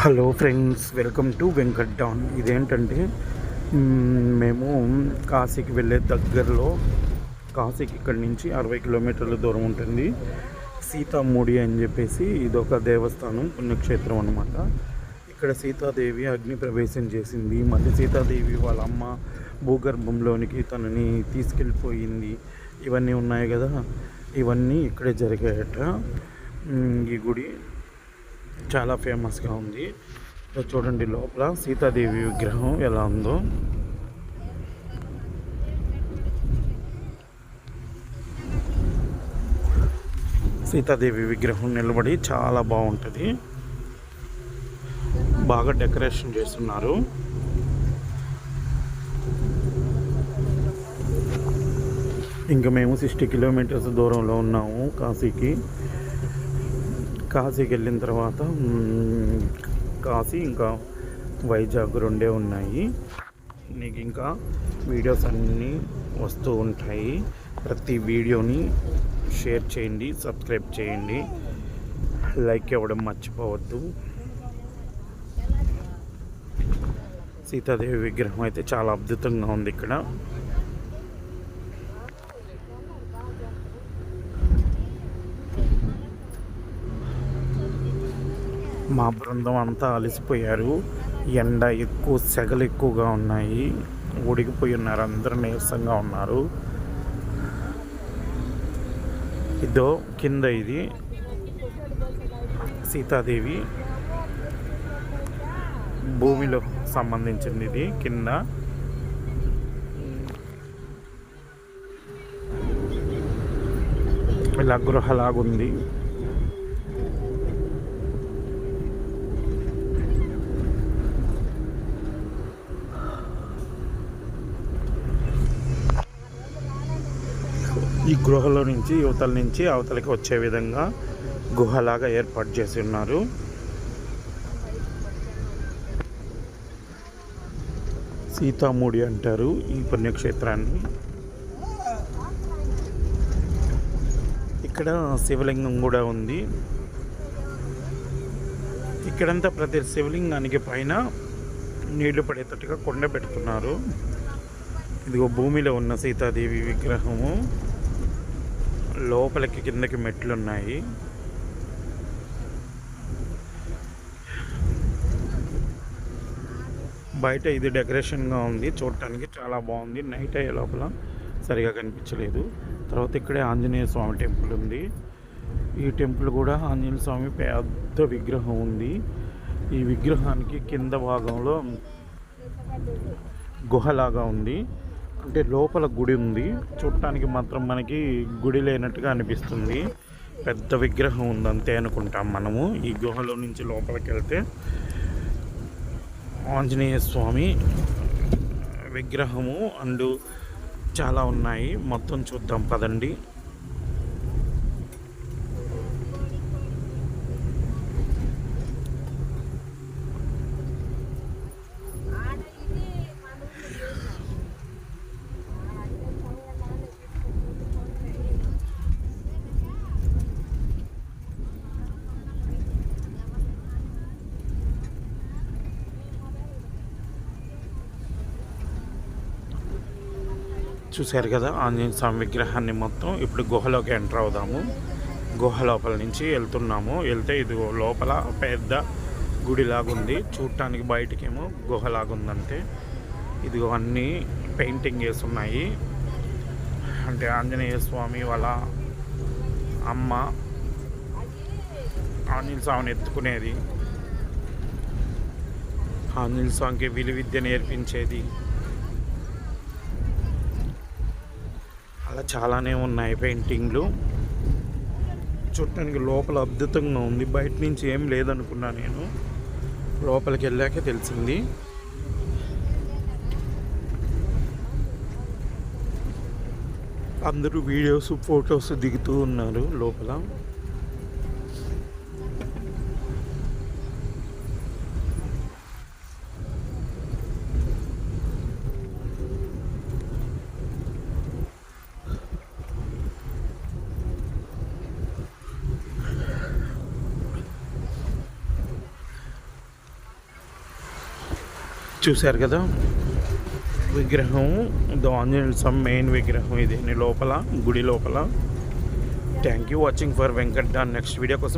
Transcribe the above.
Hello friends welcome to Venkat down. ఇదేంటంటే మేము కాశీకి వెళ్ళే దగ్గరలో కాశీకి ఇక్కడి నుంచి అరవై కిలోమీటర్ల దూరం ఉంటుంది. సీతామూడి అని చెప్పేసి ఇదొక దేవస్థానం పుణ్యక్షేత్రం అనమాట ఇక్కడ సీతాదేవి అగ్ని ప్రవేశం చేసింది. మళ్ళీ సీతాదేవి వాళ్ళ అమ్మ భూగర్భంలోనికి తనని తీసుకెళ్ళిపోయింది. ఇవన్నీ ఉన్నాయి కదా ఇవన్నీ ఇక్కడే జరిగాయట. ఈ గుడి చాలా ఫేమస్గా ఉంది. ఇక్కడ చూడండి లోపల సీతాదేవి విగ్రహం ఎలా ఉందో. సీతాదేవి విగ్రహం నిలబడి చాలా బాగుంటుంది. బాగా డెకరేషన్ చేస్తున్నారు. ఇంకా మేము సిక్స్టీ కిలోమీటర్స్ దూరంలో ఉన్నాము కాశీకి. కాశీకి వెళ్ళిన తర్వాత కాశీ ఇంకా వైజాగ్ రెండే ఉన్నాయి. నీకు ఇంకా వీడియోస్ అన్నీ వస్తూ ఉంటాయి. ప్రతి వీడియోని షేర్ చేయండి సబ్స్క్రైబ్ చేయండి. లైక్ ఇవ్వడం మర్చిపోవద్దు. సీతాదేవి విగ్రహం అయితే చాలా అద్భుతంగా ఉంది ఇక్కడ. మా బృందం అంతా అలసిపోయారు. ఎండ ఎక్కువ సెగలు ఎక్కువగా ఉన్నాయి. ఉడికిపోయి ఉన్నారు. అందరూ నీరసంగా ఉన్నారు. ఇదో కింద ఇది. సీతాదేవి భూమిలో సంబంధించింది ఇది కింద. ఇలా గృహలాగుంది. ఈ గృహలో నుంచి యువతల నుంచి అవతలకి వచ్చే విధంగా గుహలాగా ఏర్పాటు చేసి ఉన్నారు. సీతామూడి అంటారు ఈ పుణ్యక్షేత్రాన్ని. ఇక్కడ శివలింగం కూడా ఉంది. ఇక్కడంతా ప్రతి శివలింగానికి పైన నీళ్ళు పడేటట్టుగా కొండ పెడుతున్నారు. ఇదిగో భూమిలో ఉన్న సీతాదేవి విగ్రహము. లోపలికి కిందకి మెట్లు ఉన్నాయి బయట ఇది డెకరేషన్గా ఉంది. చూడటానికి చాలా బాగుంది. నైట్ అయ్యే లోపల సరిగా కనిపించలేదు. తర్వాత ఇక్కడే ఆంజనేయ స్వామి టెంపుల్ ఉంది. ఈ టెంపుల్ కూడా ఆంజనేయ స్వామి పెద్ద విగ్రహం ఉంది. ఈ విగ్రహానికి కింద భాగంలో గుహలాగా ఉంది. అంటే లోపల గుడి ఉంది. చూడటానికి మాత్రం మనకి గుడి లేనట్టుగా అనిపిస్తుంది. పెద్ద విగ్రహం ఉంది అంతే అనుకుంటాం మనము. ఈ గుహలో నుంచి లోపలికి వెళ్తే ఆంజనేయ స్వామి విగ్రహము అండ్ చాలా ఉన్నాయి. మొత్తం చూద్దాం పదండి. చూశారు కదా ఆంజనేయ స్వామి విగ్రహాన్ని మొత్తం ఇప్పుడు గుహలోకి ఎంటర్ అవుదాము. గుహ లోపల నుంచి వెళ్తున్నాము. వెళ్తే ఇది లోపల పెద్ద గుడిలాగుంది చూడటానికి బయటకేమో గుహలాగుందంటే ఇదిగో అన్నీ పెయింటింగ్ వేసి ఉన్నాయి అంటే ఆంజనేయ స్వామి వాళ్ళ అమ్మ ఆంజనేయ స్వామిని ఎత్తుకునేది. ఆంజనేయ స్వామికి విలువిద్య నేర్పించేది. అలా చాలానే ఉన్నాయి పెయింటింగ్లు. చూడటానికి లోపల అద్భుతంగా ఉంది. బయట నుంచి ఏం లేదనుకున్నా నేను. లోపలికి వెళ్ళాకే తెలిసింది. అందరూ వీడియోస్ ఫొటోస్ దిగుతూ ఉన్నారు లోపల. చూశారు కదా? విగ్రహం ద స్వామి మెయిన్ విగ్రహం ఇది. లోపల గుడి లోపల. Thank you watching for Venkat next video కోసం